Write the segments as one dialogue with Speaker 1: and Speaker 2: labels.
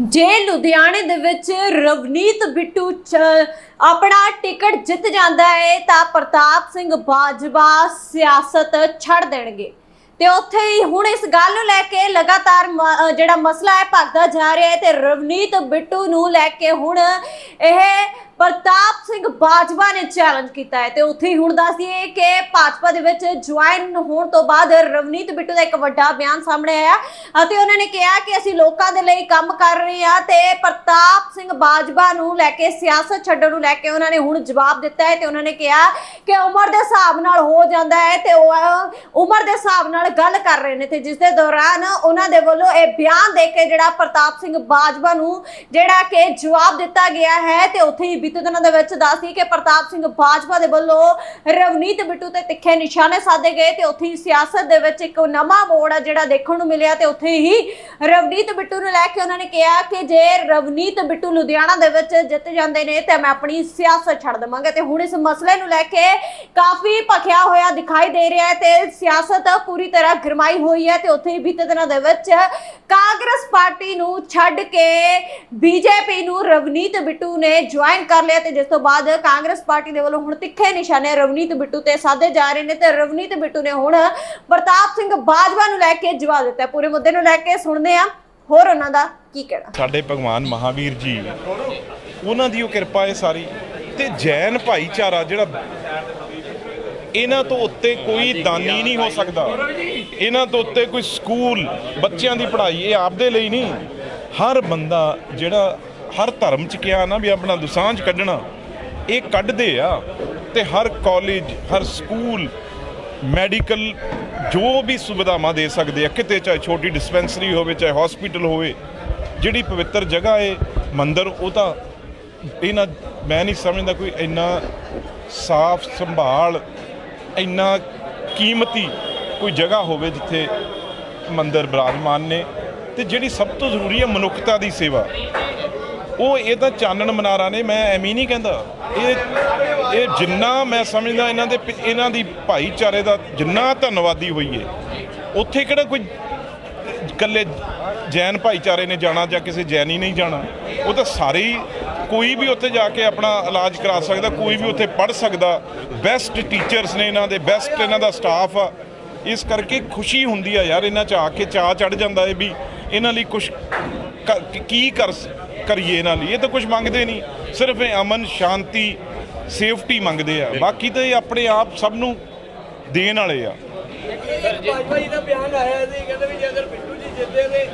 Speaker 1: ਜੇ ਲੁਧਿਆਣੇ ਦੇ ਵਿੱਚ ਰਵਨੀਤ ਬਿੱਟੂ ਚ- ਆਪਣਾ ਟਿਕਟ ਜਿੱਤ ਜਾਂਦਾ ਹੈ, ਤਾਂ ਪ੍ਰਤਾਪ ਸਿੰਘ ਬਾਜਵਾ ਸਿਆਸਤ ਛੱਡ ਦੇਣਗੇ। ਤੇ ਉੱਥੇ ਹੀ ਹੁਣ ਇਸ ਗੱਲ ਨੂੰ ਲੈ ਕੇ ਲਗਾਤਾਰ ਮ- ਜਿਹੜਾ ਮਸਲਾ ਹੈ, ਭਗਦਾ ਜਾ ਰਿਹਾ ਹੈ ਤੇ ਰਵਨੀਤ ਬਿੱਟੂ ਨੂੰ ਲੈ ਕੇ ਹੁਣ ਇਹ ਪ੍ਰਤਾਪ ਸਿੰਘ ਬਾਜਵਾ ਨੇ ਚੈਲੰਜ ਕੀਤਾ ਹੈ ਤੇ ਉੱਥੇ ਹੀ ਹੁਣ ਦੱਸ ਦਈਏ ਕਿ ਭਾਜਪਾ ਦੇ ਵਿੱਚ ਜੁਆਇਨ ਹੋਣ ਤੋਂ ਬਾਅਦ ਰਵਨੀਤ ਬਿੱਟੂ ਦਾ ਇੱਕ ਵੱਡਾ ਬਿਆਨ ਸਾਹਮਣੇ ਆਇਆ ਅਤੇ ਉਹਨਾਂ ਨੇ ਕਿਹਾ ਕਿ ਅਸੀਂ ਲੋਕਾਂ ਦੇ ਲਈ ਕੰਮ ਕਰ ਰਹੇ ਹਾਂ ਤੇ ਪ੍ਰਤਾਪ ਸਿੰਘ ਬਾਜਵਾ ਨੂੰ ਲੈ ਕੇ, ਸਿਆਸਤ ਛੱਡਣ ਨੂੰ ਲੈ ਕੇ ਉਹਨਾਂ ਨੇ ਹੁਣ ਜਵਾਬ ਦਿੱਤਾ ਹੈ ਤੇ ਉਹਨਾਂ ਨੇ ਕਿਹਾ ਕਿ ਉਮਰ ਦੇ ਹਿਸਾਬ ਨਾਲ ਹੋ ਜਾਂਦਾ ਹੈ ਤੇ ਉਹ, ਉਮਰ ਦੇ ਹਿਸਾਬ ਨਾਲ ਗੱਲ ਕਰ ਰਹੇ ਨੇ ਤੇ ਜਿਸ ਦੇ ਦੌਰਾਨ ਉਹਨਾਂ ਦੇ ਵੱਲੋਂ ਇਹ ਬਿਆਨ ਦੇ ਕੇ ਜਿਹੜਾ ਪ੍ਰਤਾਪ ਸਿੰਘ ਬਾਜਵਾ ਨੂੰ ਜਿਹੜਾ ਕਿ ਜਵਾਬ ਦਿੱਤਾ ਗਿਆ ਹੈ ਤੇ ਉੱਥੇ ਹੀ ਬੀਤੇ ਦਿਨਾਂ ਦੇ ਵਿੱਚ ਦੱਸਦੀ ਕਿ ਪ੍ਰਤਾਪ ਸਿੰਘ ਬਾਜਵਾ ਦੇ ਵੱਲੋਂ ਰਵਨੀਤ ਬਿੱਟੂ ਤੇ ਤਿੱਖੇ ਨਿਸ਼ਾਨੇ ਸਾਧੇ ਗਏ ਤੇ ਉੱਥੇ ਹੀ ਸਿਆਸਤ ਦੇ ਵਿੱਚ ਇੱਕ ਨਵਾਂ ਮੋੜ ਆ ਜਿਹੜਾ ਦੇਖਣ ਨੂੰ ਮਿਲਿਆ ਤੇ ਉੱਥੇ ਹੀ ਰਵਨੀਤ ਬਿੱਟੂ ਨੂੰ ਲੈ ਕੇ ਉਹਨਾਂ ਨੇ ਕਿਹਾ ਕਿ ਜੇ ਰਵਨੀਤ ਬਿੱਟੂ ਲੁਧਿਆਣਾ ਦੇ ਵਿੱਚ ਜਿੱਤ ਜਾਂਦੇ ਨੇ ਤੇ ਮੈਂ ਆਪਣੀ ਸਿਆਸਤ ਛੱਡ ਦੇਵਾਂਗਾ ਤੇ ਹੁਣ ਇਸ ਮਸਲੇ ਨੂੰ ਲੈ ਕੇ ਕਾਫੀ ਭਖਿਆ ਹੋਇਆ ਦਿਖਾਈ ਦੇ ਰਿਹਾ ਹੈ ਤੇ ਸਿਆਸਤ ਪੂਰੀ ਤਰ੍ਹਾਂ ਗਰਮਾਈ ਹੋਈ ਹੈ ਤੇ ਉੱਥੇ ਹੀ ਬੀਤੇ ਦਿਨਾਂ ਦੇ ਵਿੱਚ ਕਾਂਗਰਸ ਪਾਰਟੀ ਨੂੰ ਛੱਡ ਕੇ ਬੀਜੇਪੀ ਨੂੰ ਰਵਨੀਤ ਬਿੱਟੂ ਨੇ ਜੁਆਇਨ ਕਰ ਲਿਆ ਤੇ ਜਿਸ ਤੋਂ ਬਾਅਦ ਕਾਂਗਰਸ ਪਾਰਟੀ ਦੇ ਵੱਲੋਂ ਹੁਣ ਤਿੱਖੇ ਨਿਸ਼ਾਨੇ ਰਵਨੀਤ ਬਿੱਟੂ ਤੇ ਸਾਧੇ ਜਾ ਰਹੇ ਨੇ ਤੇ ਰਵਨੀਤ ਬਿੱਟੂ ਨੇ ਹੁਣ ਪ੍ਰਤਾਪ ਸਿੰਘ ਬਾਜਵਾ ਨੂੰ ਲੈ ਕੇ ਜਵਾਬ ਦਿੱਤਾ ਪੂਰੇ ਮੁੱਦੇ ਨੂੰ ਲੈ ਕੇ ਸੁਣਦੇ ਆ ਹੋਰ ਉਹਨਾਂ ਦਾ ਕੀ ਕਹਿਣਾ?
Speaker 2: ਸਾਡੇ ਭਗਵਾਨ ਮਹਾਵੀਰ ਜੀ, ਉਹਨਾਂ ਦੀ ਉਹ ਕਿਰਪਾ ਹੈ ਸਾਰੀ ਤੇ ਜੈਨ ਭਾਈਚਾਰਾ ਜਿਹੜਾ ਇਹਨਾਂ ਤੋਂ ਉੱਤੇ ਕੋਈ ਦਾਨੀ ਨਹੀਂ ਹੋ ਸਕਦਾ। ਇਹਨਾਂ ਤੋਂ ਉੱਤੇ ਕੋਈ ਸਕੂਲ, ਬੱਚਿਆਂ ਦੀ ਪੜ੍ਹਾਈ ਇਹ ਆਪਦੇ ਲਈ ਨਹੀਂ। ਹਰ ਬੰਦਾ ਜਿਹੜਾ ਹਰ ਧਰਮ ਚ ਕਿਹਾ ਨਾ ਵੀ ਆਪਣਾ ਦੁਸਾਂਝ ਕੱਢਣਾ, ਇਹ ਕੱਢਦੇ ਆ ਤੇ ਹਰ ਕਾਲਜ ਹਰ ਸਕੂਲ ਮੈਡੀਕਲ ਜੋ ਵੀ ਸੁਵਿਧਾਵਾਂ ਦੇ ਸਕਦੇ ਆ, ਕਿਤੇ ਚਾਹੇ ਛੋਟੀ ਡਿਸਪੈਂਸਰੀ ਹੋਵੇ, ਚਾਹੇ ਹਸਪੀਟਲ ਹੋਵੇ, ਜਿਹੜੀ ਪਵਿੱਤਰ ਜਗ੍ਹਾ ਏ, ਮੰਦਰ, ਉਹ ਤਾਂ ਇਹਨਾਂ, ਮੈਂ ਨਹੀਂ ਸਮਝਦਾ ਕੋਈ ਇੰਨਾ ਸਾਫ਼ ਸੰਭਾਲ, ਇੰਨਾ ਕੀਮਤੀ ਕੋਈ ਜਗ੍ਹਾ ਹੋਵੇ ਜਿੱਥੇ ਮੰਦਰ ਬਰਾਜਮਾਨ ਨੇ ਤੇ ਜਿਹੜੀ ਸਭ ਤੋਂ ਜ਼ਰੂਰੀ ਹੈ ਮਨੁੱਖਤਾ ਦੀ ਸੇਵਾ। ਉਹ ਇਹ ਤਾਂ ਚਾਨਣ ਮਨਾਰਾ ਨੇ, ਮੈਂ ਐਵੇਂ ਨਹੀਂ ਕਹਿੰਦਾ। ਇਹ ਇਹ ਜਿੰਨਾ ਮੈਂ ਸਮਝਦਾ ਇਹਨਾਂ ਦੇ ਪਿ- ਇਹਨਾਂ ਦੀ ਭਾਈਚਾਰੇ ਦਾ ਜਿੰਨਾ ਧੰਨਵਾਦੀ ਹੋਈਏ ਉੱਥੇ ਕਿਹੜਾ ਕੋਈ ਇਕੱਲੇ ਜੈਨ ਭਾਈਚਾਰੇ ਨੇ ਜਾਣਾ ਜਾਂ ਕਿਸੇ ਜੈਨੀ ਨਹੀਂ ਜਾਣਾ? ਉਹ ਤਾਂ ਸਾਰੇ ਹੀ, ਕੋਈ ਵੀ ਉੱਥੇ ਜਾ ਕੇ ਆਪਣਾ ਇਲਾਜ ਕਰਾ ਸਕਦਾ, ਕੋਈ ਵੀ ਉੱਥੇ ਪੜ੍ਹ ਸਕਦਾ। ਬੈਸਟ ਟੀਚਰਸ ਨੇ ਇਹਨਾਂ ਦੇ ਬੈਸਟ ਇਹਨਾਂ ਦਾ ਸਟਾਫ ਆ। ਇਸ ਕਰਕੇ ਖੁਸ਼ੀ ਹੁੰਦੀ ਆ ਯਾਰ, ਇਹਨਾਂ ਚ ਆ ਕੇ ਚਾਹ ਚੜ ਜਾਂਦਾ ਹੈ ਵੀ ਇਹਨਾਂ ਲਈ ਕੁਝ ਕੀ ਕਰ ਕਰੀਏ ਇਹਨਾਂ ਲਈ ਇਹ ਤਾਂ ਕੁਝ ਮੰਗਦੇ ਨਹੀਂ। ਸਿਰਫ ਇਹ ਅਮਨ ਸ਼ਾਂਤੀ ਸੇਫਟੀ ਮੰਗਦੇ ਆ। ਬਾਕੀ ਤਾਂ ਇਹ ਆਪਣੇ ਆਪ ਸਭ ਨੂੰ ਦੇਣ ਵਾਲੇ ਆ।
Speaker 3: ਭਾਜਪਾ ਜੀ ਦਾ ਬਿਆਨ ਆਇਆ ਸੀ ਕਹਿੰਦੇ ਵੀ ਜੇ ਅਗਰ ਬਿੱਟੂ ਜੀ ਜਿੱਤੇ ਨੇ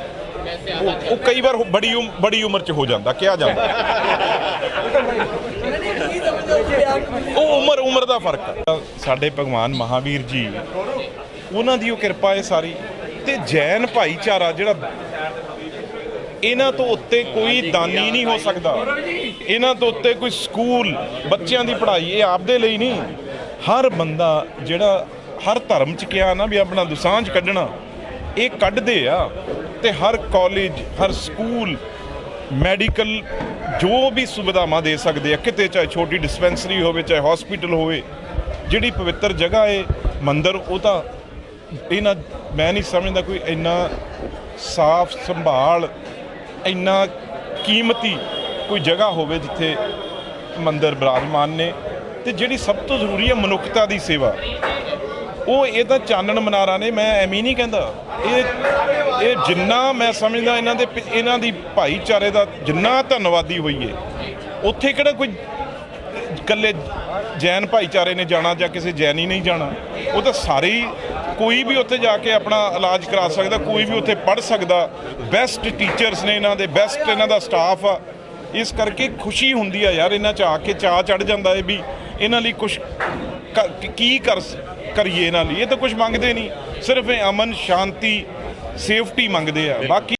Speaker 2: ਉਹ ਉਹ ਕਈ ਵਾਰ ਬੜੀ ਉਮ- ਬੜੀ ਉਮਰ ਚ ਹੋ ਜਾਂਦਾ ਕਿਹਾ ਜਾਂਦਾ।
Speaker 3: ਕੀ ਸਮਝਦੇ ਹੋ ਬਿਆਨ ਨੂੰ?
Speaker 2: ਉਹ ਉਮਰ ਉਮਰ ਦਾ ਫ਼ਰਕ ਹੈ ਸਾਡੇ ਭਗਵਾਨ ਮਹਾਵੀਰ ਜੀ ਉਹਨਾਂ ਦੀ ਉਹ ਕਿਰਪਾ ਹੈ ਸਾਰੀ। ਤੇ ਜੈਨ ਭਾਈਚਾਰਾ ਜਿਹੜਾ ਇਹਨਾਂ ਤੋਂ ਉੱਤੇ ਕੋਈ ਦਾਨੀ ਨਹੀਂ ਹੋ ਸਕਦਾ। ਇਹਨਾਂ ਤੋਂ ਉੱਤੇ ਕੋਈ ਸਕੂਲ, ਬੱਚਿਆਂ ਦੀ ਪੜ੍ਹਾਈ, ਇਹ ਆਪਦੇ ਲਈ ਨਹੀਂ। ਹਰ ਬੰਦਾ ਜਿਹੜਾ ਹਰ ਧਰਮ ਚ ਕਿਹਾ ਨਾ ਵੀ ਆਪਣਾ ਦੁਸਾਂਝ ਕੱਢਣਾ, ਇਹ ਕੱਢਦੇ ਆ। ਤੇ ਹਰ ਕਾਲਜ ਹਰ ਸਕੂਲ ਮੈਡੀਕਲ ਜੋ ਵੀ ਸੁਵਿਧਾਵਾਂ ਦੇ ਸਕਦੇ ਆ, ਕਿਤੇ ਚਾਹੇ ਛੋਟੀ ਡਿਸਪੈਂਸਰੀ ਹੋਵੇ, ਚਾਹੇ ਹਸਪੀਟਲ ਹੋਵੇ, ਜਿਹੜੀ ਪਵਿੱਤਰ ਜਗ੍ਹਾ ਏ, ਮੰਦਰ, ਉਹ ਤਾਂ ਇਹਨਾਂ, ਮੈਂ ਨਹੀਂ ਸਮਝਦਾ ਕੋਈ ਇੰਨਾ ਸਾਫ਼ ਸੰਭਾਲ ਇੰਨਾ ਕੀਮਤੀ ਕੋਈ ਜਗ੍ਹਾ ਹੋਵੇ ਜਿੱਥੇ ਮੰਦਰ ਬਰਾਜਮਾਨ ਨੇ ਤੇ ਜਿਹੜੀ ਸਭ ਤੋਂ ਜ਼ਰੂਰੀ ਹੈ ਮਨੁੱਖਤਾ ਦੀ ਸੇਵਾ। ਉਹ ਇਹ ਤਾਂ ਚਾਨਣ ਮਨਾਰਾ ਨੇ, ਮੈਂ ਐਵੇਂ ਨਹੀਂ ਕਹਿੰਦਾ। ਇਹ ਇਹ ਜਿੰਨਾ ਮੈਂ ਸਮਝਦਾ ਇਹਨਾਂ ਦੇ ਪਿ- ਇਹਨਾਂ ਦੀ ਭਾਈਚਾਰੇ ਦਾ ਜਿੰਨਾ ਧੰਨਵਾਦੀ ਹੋਈਏ ਉੱਥੇ ਕਿਹੜਾ ਕੋਈ ਇਕੱਲੇ ਜੈਨ ਭਾਈਚਾਰੇ ਨੇ ਜਾਣਾ ਜਾਂ ਕਿਸੇ ਜੈਨੀ ਨਹੀਂ ਜਾਣਾ? ਉਹ ਤਾਂ ਸਾਰੇ ਹੀ ਕੋਈ ਵੀ ਉੱਥੇ ਜਾ ਕੇ ਆਪਣਾ ਇਲਾਜ ਕਰਾ ਸਕਦਾ, ਕੋਈ ਵੀ ਉੱਥੇ ਪੜ੍ਹ ਸਕਦਾ। ਬੈਸਟ ਟੀਚਰਸ ਨੇ ਇਹਨਾਂ ਦੇ ਬੈਸਟ ਇਹਨਾਂ ਦਾ ਸਟਾਫ ਆ। ਇਸ ਕਰਕੇ ਖੁਸ਼ੀ ਹੁੰਦੀ ਆ ਯਾਰ ਇਹਨਾਂ ਚ ਆ ਕੇ ਚਾਹ ਚੜ ਜਾਂਦਾ ਏ ਵੀ ਇਹਨਾਂ ਲਈ ਕੁਝ ਕੀ ਕਰ ਕਰੀਏ ਇਹਨਾਂ ਲਈ। ਇਹ ਤਾਂ ਕੁਝ ਮੰਗਦੇ ਨਹੀਂ। ਸਿਰਫ ਇਹ ਅਮਨ, ਸ਼ਾਂਤੀ ਸੇਫਟੀ ਮੰਗਦੇ ਆ। ਬਾਕੀ